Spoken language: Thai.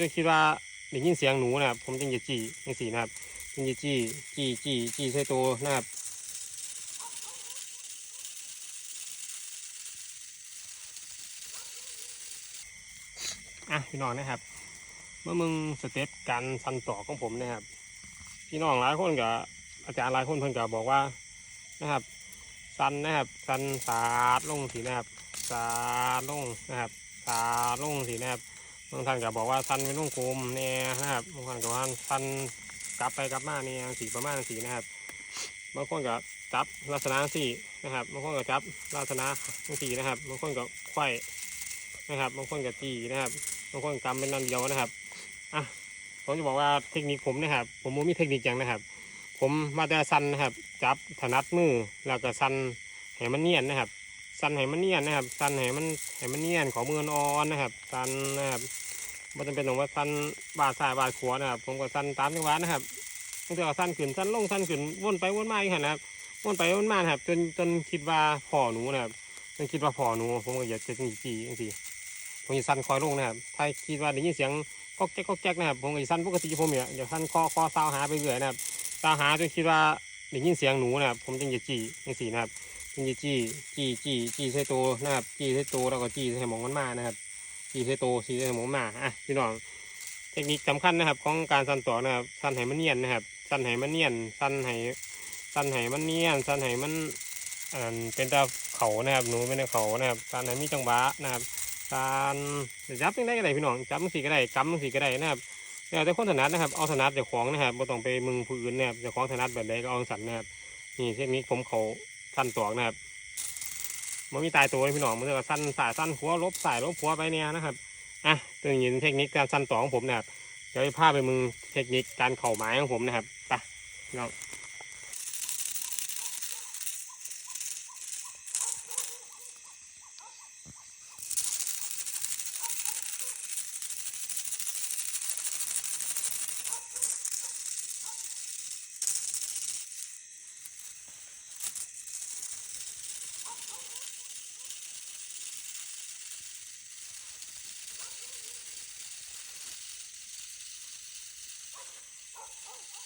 จนคิดว่าได้ยินเสียงหนูนะครับ ผมจึงจะจี้จังสีนะครับจึงจะจี้จี้จี้จี้ใส่ตัวนะครับอะพี่น้องนะครับ เมื่อมึงสเต็ปการสันต่อของผมนะครับ พี่น้องหลายคนกับอาจารย์หลายคนเพิ่นก็บอกว่านะครับสันนะครับสันสาดลงสีนะครับสาดลงนะครับสาดลงสีนะครับ บางท่านก็บอกว่าสันเป็นวงกลมแน่นะครับบางท่านก็ว่าสันกลับไปกลับมาเนี่ยสีประมาณสีนะครับบางคนก็จับลักษณะสีนะครับบางคนก็จับลักษณะสีนะครับบางคนก็ไขว้นะครับบางคนก็จีนะครับบางคนกำเป็นนันเดียวนะครับอะผมจะบอกว่าเทคนิคผมนะครับ ผมบ่มีเทคนิคอย่างนะครับ ผมมาแต่สันนะครับ จับถนัดมือแล้วก็สันให้มันเนียนนะครับสันให้มันเนียนนะครับสันให้มันให้มันเนียนของมืออ่อนนะครับสันนะครับ มันจำเป็นต้องว่าสั้นบาดซ้ายบาดขวานะครับ ผมก็สั้นตามจังหวะนะครับบางทีก็สั้นขึ้นสั้นลงสั้นขึ้นวนไปวนมาอย่างนี้นะครับวนไปวนมาครับ จนจนคิดว่าพ่อหนูนะครับจนคิดว่าพ่อหนูผมก็อยากจะจีจีจังซี่ผมจะสั้นคอยลงนะครับ ถ้าคิดว่าได้ยินเสียงก๊อกแก๊กก๊อกแก๊กนะครับผมก็จะสั้นปกติผมเนี่ยอยากสันคอคอซาวหาไปเรื่อยนะครับตาวหาจนคิดว่าได้ยินเสียงหนูนะครับ ผมจึงจะจี้จังสี่นะครับจึงจะจีจีจีจีใส่ตัวนะครับจีใส่ตัวแล้วก็จีใส่หมองมันมานะครับ จี้ใส่ตัวจี้ใส่หมองมันมาอะพี่น้องเทคนิคสำคัญนะครับ ของการสั่นต่อนะครับสั่นให้มันเนียนนะครับสั่นให้มันเนียนสั่นให้สั่นให้มันเนียนสั่นให้มันอ่าเป็นตาเขานะครับหนูเป็นตาเขานะครับสั่นให้มีจังหวะนะครับสั่นจับยังไงก็ได้พี่น้องจับมันสีก็ได้กำมันสีก็ได้นะครับแต่คนถนัดนะครับเอาถนัดจ้าของนะครับไม่ต้องไปมึงผู้อื่นนะครับจ้าของถนัดแบบใดก็เอาสันนะครับนี่เทคนิคผมเขาสั้นตอกนะครับ มันมีตายตัวพี่น้องมันจะสั้นสายสั้นหัวลบสายลบหัวไปเนี่ยนะครับอะตัวนี้เทคนิคการสั้นตอของผมนะครับเดี๋ยวไปพาไปมึงเทคนิคการเข่าไม้ของผมนะครับไปพี่น้อง Oh, oh, oh.